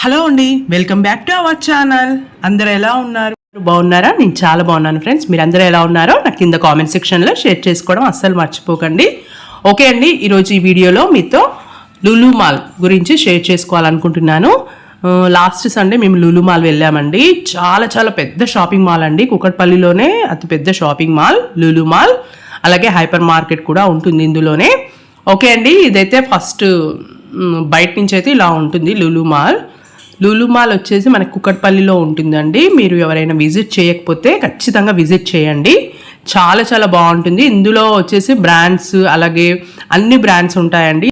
Hello అండి welcome back to our channel. అందరూ ఎలా ఉన్నారు? బాగున్నారా? నేను చాలా బాగున్నాను ఫ్రెండ్స్. మీరు అందరూ ఎలా ఉన్నారో నాకు కింద కామెంట్ సెక్షన్లో షేర్ చేసుకోవడం అస్సలు మర్చిపోకండి. ఓకే అండి ఈరోజు ఈ వీడియోలో మీతో లులు మాల్ గురించి షేర్ చేసుకోవాలనుకుంటున్నాను. లాస్ట్ సండే మేము లులు మాల్ వెళ్ళామండి. చాలా చాలా పెద్ద షాపింగ్ మాల్ అండి. కుకట్పల్లిలోనే అతి పెద్ద షాపింగ్ మాల్ లులు మాల్. అలాగే హైపర్ మార్కెట్ కూడా ఉంటుంది ఇందులోనే. ఓకే అండి ఇదైతే ఫస్ట్ బయట నుంచి అయితే ఇలా ఉంటుంది లులు మాల్. లూలుమాల్ వచ్చేసి మనకి కుక్కట్పల్లిలో ఉంటుందండి. మీరు ఎవరైనా విజిట్ చేయకపోతే ఖచ్చితంగా విజిట్ చేయండి. చాలా చాలా బాగుంటుంది. ఇందులో వచ్చేసి బ్రాండ్స్ అలాగే అన్ని బ్రాండ్స్ ఉంటాయండి.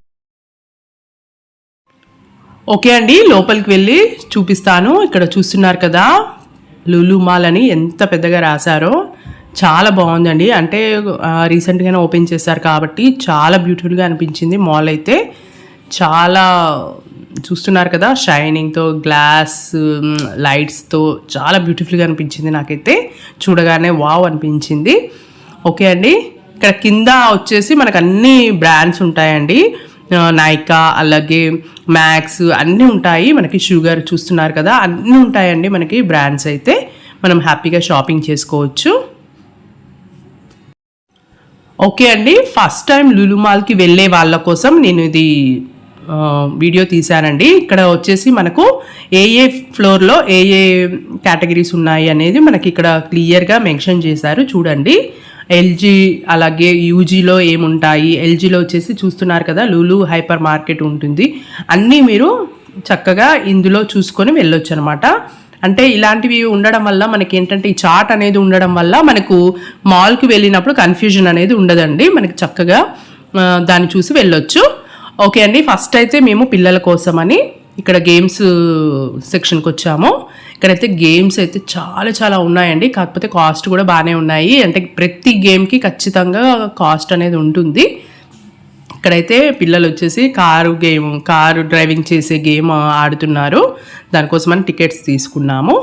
ఓకే అండి లోపలికి వెళ్ళి చూపిస్తాను. ఇక్కడ చూస్తున్నారు కదా లులు మాల్ అని ఎంత పెద్దగా రాశారో. చాలా బాగుందండి. అంటే రీసెంట్గానే ఓపెన్ చేశారు కాబట్టి చాలా బ్యూటిఫుల్గా అనిపించింది మాల్ అయితే. చాలా చూస్తున్నారు కదా షైనింగ్తో గ్లాస్ లైట్స్తో చాలా బ్యూటిఫుల్గా అనిపించింది నాకైతే. చూడగానే వావ్ అనిపించింది. ఓకే అండి. ఇక్కడ కింద వచ్చేసి మనకు అన్ని బ్రాండ్స్ ఉంటాయండి. నైకా అలాగే మ్యాక్స్ అన్నీ ఉంటాయి. మనకి షుగర్ చూస్తున్నారు కదా అన్నీ ఉంటాయండి మనకి బ్రాండ్స్ అయితే. మనం హ్యాపీగా షాపింగ్ చేసుకోవచ్చు. ఓకే అండి. ఫస్ట్ టైం లులుమాల్కి వెళ్ళే వాళ్ళ కోసం నేను ఇది వీడియో తీశానండి. ఇక్కడ వచ్చేసి మనకు ఏ ఏ ఫ్లోర్లో ఏ ఏ కేటగిరీస్ ఉన్నాయి అనేది మనకి ఇక్కడ క్లియర్గా మెన్షన్ చేశారు. చూడండి. ఎల్జీ అలాగే యూజీలో ఏముంటాయి? ఎల్జీలో వచ్చేసి చూస్తున్నారు కదా లూలు హైపర్ మార్కెట్ ఉంటుంది. అన్నీ మీరు చక్కగా ఇందులో చూసుకొని వెళ్ళొచ్చు అనమాట అంటే ఇలాంటివి ఉండడం వల్ల మనకి ఏంటంటే ఈ చార్ట్ అనేది ఉండడం వల్ల మనకు మాల్కి వెళ్ళినప్పుడు కన్ఫ్యూజన్ అనేది ఉండదండి. మనకి చక్కగా దాన్ని చూసి వెళ్ళొచ్చు. ఓకే అండి ఫస్ట్ అయితే మేము పిల్లల కోసమని ఇక్కడ గేమ్స్ సెక్షన్కి వచ్చాము. ఇక్కడైతే గేమ్స్ అయితే చాలా చాలా ఉన్నాయండి కాకపోతే కాస్ట్ కూడా బాగానే ఉన్నాయి. అంటే ప్రతి గేమ్కి ఖచ్చితంగా కాస్ట్ అనేది ఉంటుంది. ఇక్కడైతే పిల్లలు వచ్చేసి కారు గేమ్ కారు డ్రైవింగ్ చేసే గేమ్ ఆడుతున్నారు. దానికోసమని టికెట్స్ తీసుకున్నాము.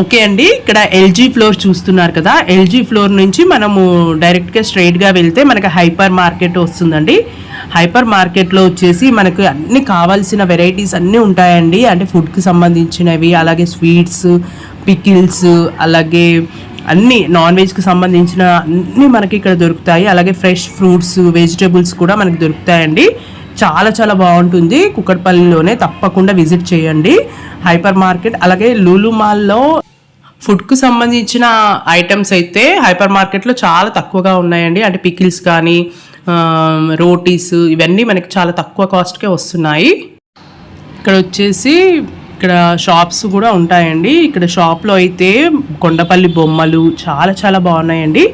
ఓకే అండి. ఇక్కడ ఎల్జీ ఫ్లోర్ చూస్తున్నారు కదా. ఎల్జీ ఫ్లోర్ నుంచి మనము డైరెక్ట్గా స్ట్రైట్గా వెళ్తే మనకి హైపర్ మార్కెట్ వస్తుందండి. హైపర్ మార్కెట్లో వచ్చేసి మనకు అన్ని కావాల్సిన వెరైటీస్ అన్నీ ఉంటాయండి. అంటే ఫుడ్కి సంబంధించినవి అలాగే స్వీట్స్ పికిల్స్ అలాగే అన్ని నాన్ వెజ్కి సంబంధించిన అన్నీ మనకి ఇక్కడ దొరుకుతాయి. అలాగే ఫ్రెష్ ఫ్రూట్స్ వెజిటేబుల్స్ కూడా మనకి దొరుకుతాయండి. చాలా చాలా బాగుంటుంది. కుక్కడపల్లిలోనే తప్పకుండా విజిట్ చేయండి. హైపర్ మార్కెట్ అలాగే లూలు మాల్లో ఫుడ్కు సంబంధించిన ఐటమ్స్ అయితే హైపర్ మార్కెట్లో చాలా తక్కువగా ఉన్నాయండి. అంటే పికిల్స్ కానీ రోటీస్ ఇవన్నీ మనకి చాలా తక్కువ కాస్ట్కే వస్తున్నాయి. ఇక్కడ వచ్చేసి ఇక్కడ షాప్స్ కూడా ఉంటాయండి. ఇక్కడ షాప్లో అయితే కొండపల్లి బొమ్మలు చాలా చాలా బాగున్నాయండి.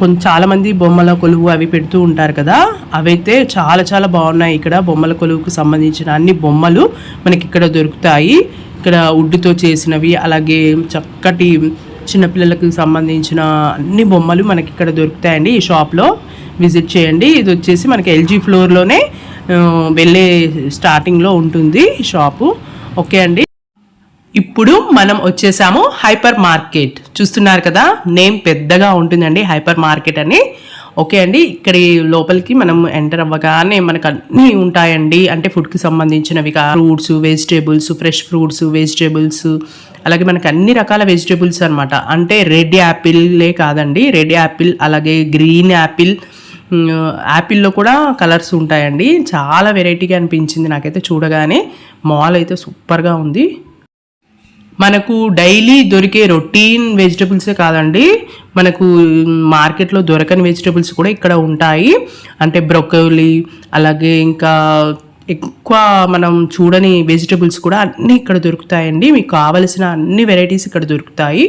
కొంచెం చాలా మంది బొమ్మల కొలువు అవి పెడుతూ ఉంటారు కదా అవైతే చాలా చాలా బాగున్నాయి ఇక్కడ బొమ్మల కొలువుకు సంబంధించిన అన్ని బొమ్మలు మనకి ఇక్కడ దొరుకుతాయి. ఇక్కడ ఉడ్డుతో చేసినవి అలాగే చక్కటి చిన్నపిల్లలకు సంబంధించిన అన్ని బొమ్మలు మనకి ఇక్కడ దొరుకుతాయండి ఈ షాప్లో విజిట్ చేయండి. ఇది వచ్చేసి మనకి ఎల్జీ ఫ్లోర్లోనే వెళ్ళే స్టార్టింగ్లో ఉంటుంది ఈ షాపు ఓకే అండి. ఇప్పుడు మనం వచ్చేసాము హైపర్ మార్కెట్ చూస్తున్నారు కదా నేమ్ పెద్దగా ఉంటుందండి హైపర్ మార్కెట్ అని. ఓకే అండి ఇక్కడ లోపలికి మనం ఎంటర్ అవ్వగానే మనకు అన్నీ ఉంటాయండి. అంటే ఫుడ్కి సంబంధించినవి fruits vegetables fresh fruits vegetables అలాగే మనకి అన్ని రకాల వెజిటేబుల్స్ అన్నమాట. అంటే రెడ్ యాపిల్లే కాదండి రెడ్ యాపిల్ అలాగే గ్రీన్ యాపిల్. యాపిల్లో కూడా కలర్స్ ఉంటాయండి. చాలా వెరైటీగా అనిపించింది నాకైతే చూడగానే. మాల్ అయితే సూపర్గా ఉంది. మనకు డైలీ దొరికే రొటీన్ వెజిటబుల్సే కాదండి. మనకు మార్కెట్లో దొరకని వెజిటబుల్స్ కూడా ఇక్కడ ఉంటాయి. అంటే బ్రొకోలీ అలాగే ఇంకా ఎక్కువ మనం చూడని వెజిటబుల్స్ కూడా అన్నీ ఇక్కడ దొరుకుతాయండి. మీకు కావలసిన అన్ని వెరైటీస్ ఇక్కడ దొరుకుతాయి.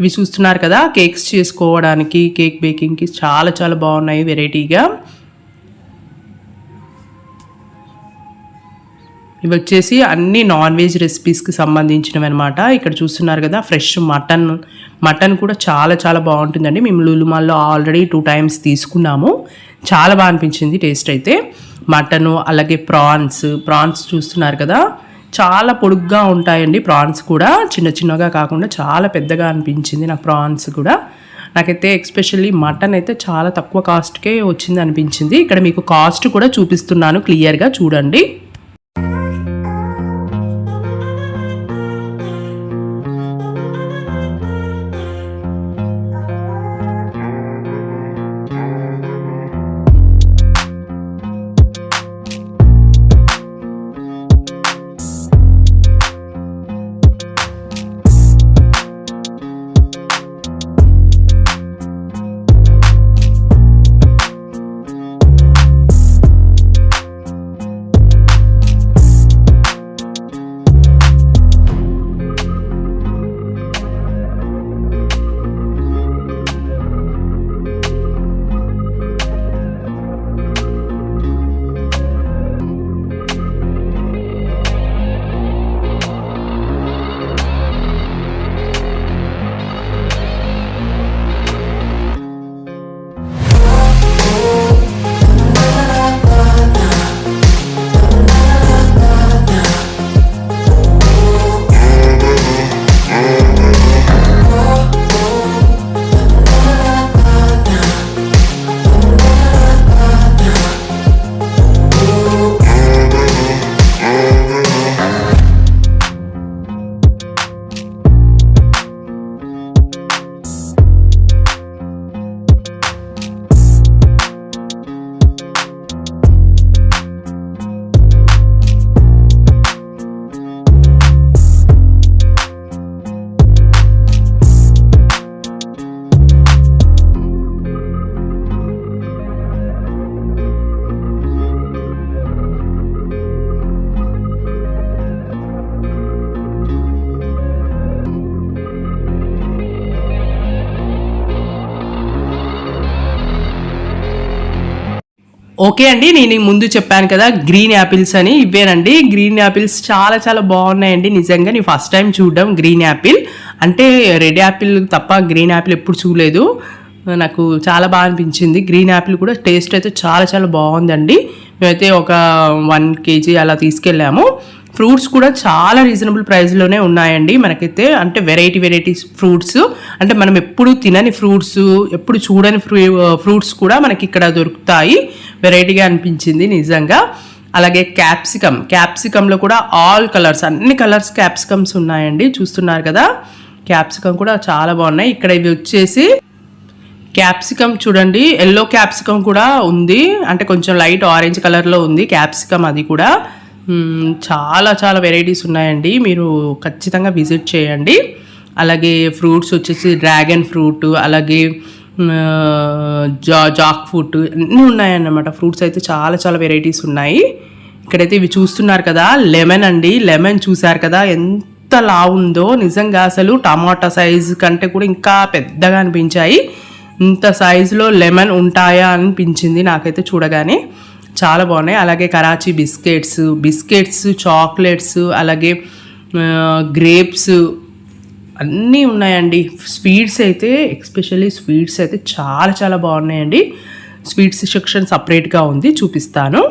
ఇవి చూస్తున్నారు కదా కేక్స్ చేసుకోవడానికి కేక్ బేకింగ్కి చాలా చాలా బాగున్నాయి వెరైటీగా. ఇవి వచ్చేసి అన్ని నాన్ వెజ్ రెసిపీస్కి సంబంధించినవి అనమాట ఇక్కడ చూస్తున్నారు కదా ఫ్రెష్ మటన్ మటన్ కూడా చాలా చాలా బాగుంటుందండి. మేము లులుమాల్లో ఆల్రెడీ టూ టైమ్స్ తీసుకున్నాము. చాలా బాగా అనిపించింది టేస్ట్ అయితే. మటను అలాగే ప్రాన్స్ ప్రాన్స్ చూస్తున్నారు కదా చాలా పొడుగ్గా ఉంటాయండి ప్రాన్స్ కూడా. చిన్న చిన్నగా కాకుండా చాలా పెద్దగా అనిపించింది నాకు ప్రాన్స్ కూడా. నాకైతే ఎక్స్పెషల్లీ మటన్ అయితే చాలా తక్కువ కాస్ట్కే వచ్చింది అనిపించింది. ఇక్కడ మీకు కాస్ట్ కూడా చూపిస్తున్నాను క్లియర్గా చూడండి. ఓకే అండి నేను ముందు చెప్పాను కదా గ్రీన్ యాపిల్స్ అని ఇవేనండి. గ్రీన్ యాపిల్స్ చాలా చాలా బాగున్నాయండి నిజంగా నేను ఫస్ట్ టైం చూడడం గ్రీన్ యాపిల్ అంటే రెడ్ యాపిల్ తప్ప గ్రీన్ యాపిల్ ఎప్పుడు చూడలేదు. నాకు చాలా బాగా అనిపించింది. గ్రీన్ యాపిల్ కూడా టేస్ట్ అయితే చాలా చాలా బాగుందండి. మేమైతే ఒక వన్ కేజీ అలా తీసుకెళ్ళాము. ఫ్రూట్స్ కూడా చాలా రీజనబుల్ ప్రైస్లోనే ఉన్నాయండి. మనకైతే అంటే వెరైటీ వెరైటీస్ ఫ్రూట్స్ అంటే మనం ఎప్పుడు తినని ఫ్రూట్స్ ఎప్పుడు చూడని ఫ్రూ ఫ్రూట్స్ కూడా మనకి ఇక్కడ దొరుకుతాయి. వెరైటీగా అనిపించింది నిజంగా. అలాగే క్యాప్సికమ్ క్యాప్సికంలో కూడా ఆల్ కలర్స్ అన్ని కలర్స్ క్యాప్సికమ్స్ ఉన్నాయండి. చూస్తున్నారు కదా? క్యాప్సికమ్ కూడా చాలా బాగున్నాయి. ఇక్కడ ఇవి వచ్చేసి క్యాప్సికమ్ చూడండి. ఎల్లో క్యాప్సికమ్ కూడా ఉంది. అంటే కొంచెం లైట్ ఆరెంజ్ కలర్లో ఉంది క్యాప్సికమ్ అది కూడా. Hmm, చాలా చాలా వెరైటీస్ ఉన్నాయండి. మీరు ఖచ్చితంగా విజిట్ చేయండి. అలాగే ఫ్రూట్స్ వచ్చేసి డ్రాగన్ ఫ్రూట్ అలాగే జా జాక్ ఫ్రూట్ అన్నీ ఉన్నాయన్నమాట. ఫ్రూట్స్ అయితే చాలా చాలా వెరైటీస్ ఉన్నాయి. ఇక్కడైతే ఇవి చూస్తున్నారు కదా లెమన్ అండి. లెమన్ చూసారు కదా ఎంత లావు ఉందో. నిజంగా అసలు టమాటా సైజ్ కంటే కూడా ఇంకా పెద్దగా అనిపించాయి. ఇంత సైజులో లెమన్ ఉంటాయా అనిపించింది నాకైతే చూడగానే. చాలా బాగున్నాయి. అలాగే కరాచీ బిస్కెట్స్ బిస్కెట్స్ చాక్లెట్స్ అలాగే గ్రేప్స్ అన్నీ ఉన్నాయండి. స్వీట్స్ అయితే ఎక్స్పెషల్లీ స్వీట్స్ అయితే చాలా చాలా బాగున్నాయండి. స్వీట్స్ సెక్షన్ సపరేట్గా ఉంది చూపిస్తాను.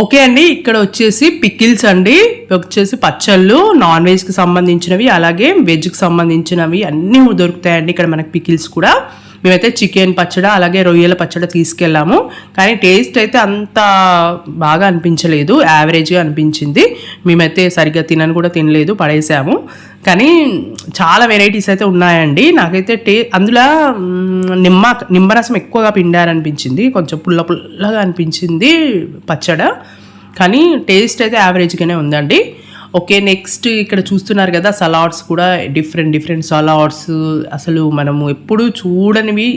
ఓకే అండి ఇక్కడ వచ్చేసి పికిల్స్ అండి. వచ్చేసి పచ్చళ్ళు నాన్ వెజ్కి సంబంధించినవి అలాగే వెజ్కి సంబంధించినవి అన్నీ దొరుకుతాయండి ఇక్కడ మనకి పికిల్స్ కూడా. మేమైతే చికెన్ పచ్చడి అలాగే రొయ్యల పచ్చడి తీసుకెళ్ళాము. కానీ టేస్ట్ అయితే అంత బాగా అనిపించలేదు. యావరేజ్గా అనిపించింది. మేమైతే సరిగ్గా తినని కూడా తినలేదు పడేసాము. కానీ చాలా వెరైటీస్ అయితే ఉన్నాయండి. నాకైతే టే అందులో నిమ్మ నిమ్మరసం ఎక్కువగా పిండారనిపించింది. కొంచెం పుల్ల పుల్లగా అనిపించింది పచ్చడ. కానీ టేస్ట్ అయితే యావరేజ్గానే ఉందండి. ఓకే నెక్స్ట్ ఇక్కడ చూస్తున్నారు కదా సలాడ్స్ కూడా డిఫరెంట్ డిఫరెంట్ సలాడ్స్ అసలు మనము ఎప్పుడు చూడనివి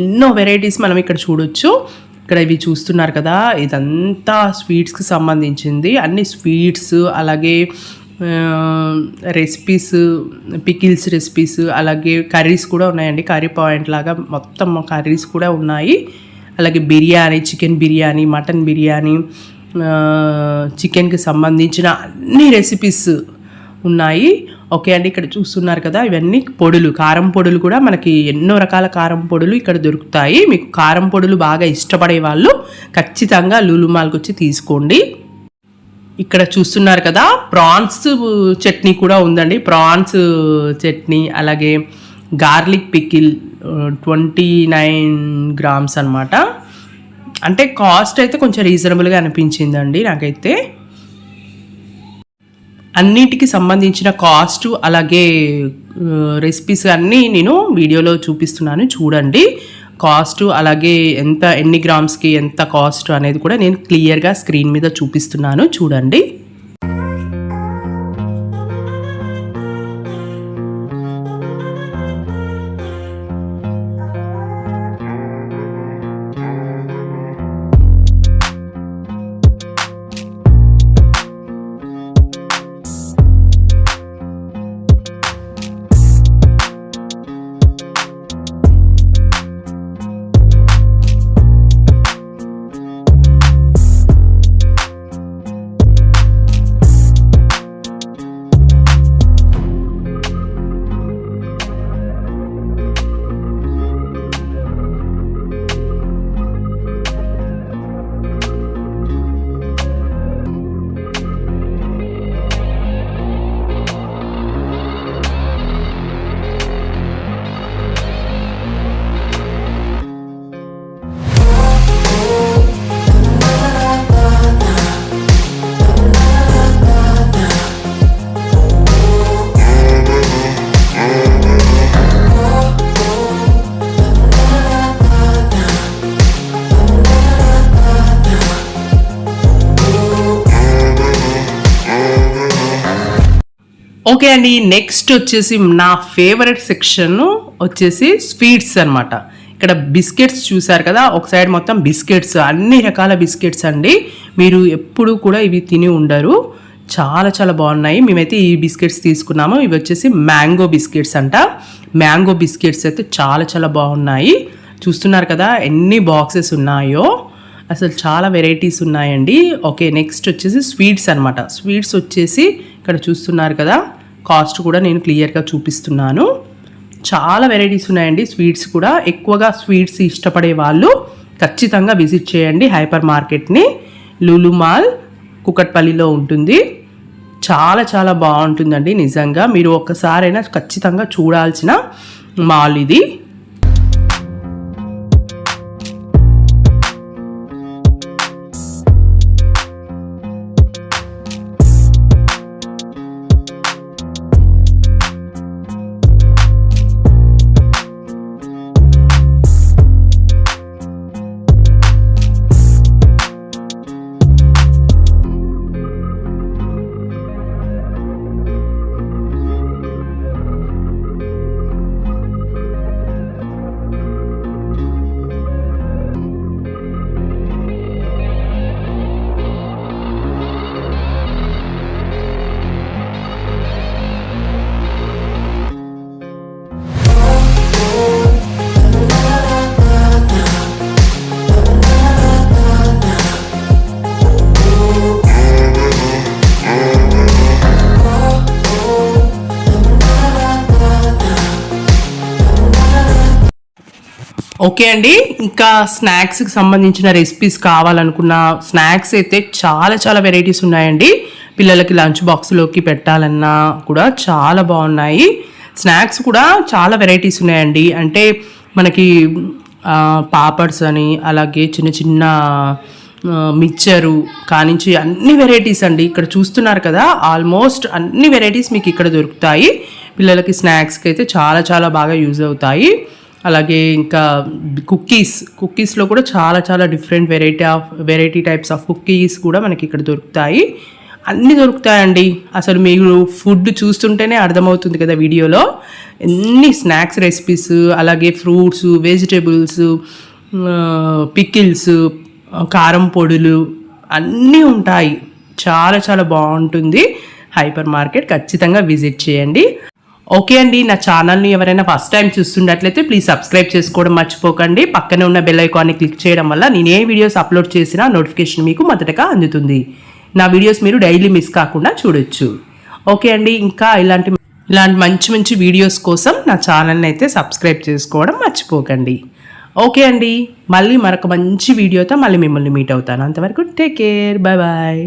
ఎన్నో వెరైటీస్ మనం ఇక్కడ చూడొచ్చు. ఇక్కడ ఇవి చూస్తున్నారు కదా ఇదంతా స్వీట్స్కి సంబంధించింది. అన్ని స్వీట్స్ అలాగే రెసిపీస్ పికిల్స్ రెసిపీస్ అలాగే కర్రీస్ కూడా ఉన్నాయండి. కర్రీ పాయింట్ లాగా మొత్తం కర్రీస్ కూడా ఉన్నాయి. అలాగే బిర్యానీ చికెన్ బిర్యానీ మటన్ బిర్యానీ చికెన్కి సంబంధించిన అన్ని రెసిపీస్ ఉన్నాయి. ఓకే అండి ఇక్కడ చూస్తున్నారు కదా ఇవన్నీ పొడులు. కారం పొడులు కూడా మనకి ఎన్నో రకాల కారం పొడులు ఇక్కడ దొరుకుతాయి. మీకు కారం పొడులు బాగా ఇష్టపడే వాళ్ళు ఖచ్చితంగా లూలుమాల్కి వచ్చి తీసుకోండి. ఇక్కడ చూస్తున్నారు కదా ప్రాన్స్ చట్నీ కూడా ఉందండి. ప్రాన్స్ చట్నీ అలాగే garlic pickle twenty nine grams అనమాట అంటే కాస్ట్ అయితే కొంచెం రీజనబుల్గా అనిపించిందండి నాకైతే. అన్నిటికి సంబంధించిన కాస్ట్ అలాగే రెసిపీస్ అన్నీ నేను వీడియోలో చూపిస్తున్నాను చూడండి. కాస్ట్ అలాగే ఎంత ఎన్ని గ్రామ్స్కి ఎంత కాస్ట్ అనేది కూడా నేను క్లియర్గా స్క్రీన్ మీద చూపిస్తున్నాను చూడండి. ఓకే అండి నెక్స్ట్ వచ్చేసి నా ఫేవరెట్ సెక్షన్ వచ్చేసి స్వీట్స్ అన్నమాట. ఇక్కడ బిస్కెట్స్ చూసారు కదా ఒక సైడ్ మొత్తం బిస్కెట్స్ అన్ని రకాల బిస్కెట్స్ అండి. మీరు ఎప్పుడు కూడా ఇవి తిని ఉండరు. చాలా చాలా బాగున్నాయి. మేమైతే ఈ బిస్కెట్స్ తీసుకున్నాము. ఇవి వచ్చేసి మ్యాంగో బిస్కెట్స్ అంట. మ్యాంగో బిస్కెట్స్ అయితే చాలా చాలా బాగున్నాయి. చూస్తున్నారు కదా ఎన్ని బాక్సెస్ ఉన్నాయో. అసలు చాలా వెరైటీస్ ఉన్నాయండి. ఓకే నెక్స్ట్ వచ్చేసి స్వీట్స్ అన్నమాట. స్వీట్స్ వచ్చేసి ఇక్కడ చూస్తున్నారు కదా కాస్ట్ కూడా నేను క్లియర్గా చూపిస్తున్నాను. చాలా వెరైటీస్ ఉన్నాయండి. స్వీట్స్ కూడా ఎక్కువగా స్వీట్స్ ఇష్టపడే వాళ్ళు ఖచ్చితంగా విజిట్ చేయండి హైపర్ మార్కెట్ని. లులు మాల్ కుకట్పల్లిలో ఉంటుంది. చాలా చాలా బాగుంటుందండి నిజంగా. మీరు ఒక్కసారైనా ఖచ్చితంగా చూడాల్సిన మాల్ ఇది. ఓకే అండి. ఇంకా స్నాక్స్కి సంబంధించిన రెసిపీస్ కావాలనుకున్న స్నాక్స్ అయితే చాలా చాలా వెరైటీస్ ఉన్నాయండి. పిల్లలకి లంచ్ బాక్స్లోకి పెట్టాలన్నా కూడా చాలా బాగున్నాయి. స్నాక్స్ కూడా చాలా వెరైటీస్ ఉన్నాయండి. అంటే మనకి పాపడ్స్ అని అలాగే చిన్న చిన్న మిక్చరు కానించి అన్ని వెరైటీస్ అండి. ఇక్కడ చూస్తున్నారు కదా ఆల్మోస్ట్ అన్ని వెరైటీస్ మీకు ఇక్కడ దొరుకుతాయి. పిల్లలకి స్నాక్స్కి అయితే చాలా చాలా బాగా యూజ్ అవుతాయి. అలాగే ఇంకా కుక్కీస్ కుక్కీస్లో కూడా చాలా చాలా different variety of variety types of cookies కూడా మనకి ఇక్కడ దొరుకుతాయి. అన్నీ దొరుకుతాయండి. అసలు మీరు ఫుడ్ చూస్తుంటేనే అర్థమవుతుంది కదా వీడియోలో. ఎన్ని స్నాక్స్ రెసిపీస్ అలాగే ఫ్రూట్స్ వెజిటేబుల్స్ పికిల్స్ కారం పొడులు అన్నీ ఉంటాయి. చాలా చాలా బాగుంటుంది. హైపర్ మార్కెట్ ఖచ్చితంగా విజిట్ చేయండి. ఓకే అండి నా ఛానల్ని ఎవరైనా ఫస్ట్ టైం చూస్తున్నట్లయితే ప్లీజ్ సబ్స్క్రైబ్ చేసుకోవడం మర్చిపోకండి. పక్కనే ఉన్న బెల్ ఐకాన్ని క్లిక్ చేయడం వల్ల నేను ఏ వీడియోస్ అప్లోడ్ చేసినా నోటిఫికేషన్ మీకు మొదటగా అందుతుంది. నా వీడియోస్ మీరు డైలీ మిస్ కాకుండా చూడొచ్చు. ఓకే అండి ఇంకా ఇలాంటి ఇలాంటి మంచి మంచి వీడియోస్ కోసం నా ఛానల్ని అయితే సబ్స్క్రైబ్ చేసుకోవడం మర్చిపోకండి. ఓకే అండి మళ్ళీ మరొక మంచి వీడియోతో మళ్ళీ మిమ్మల్ని మీట్ అవుతాను. అంతవరకు టేక్ కేర్ బాయ్ బాయ్.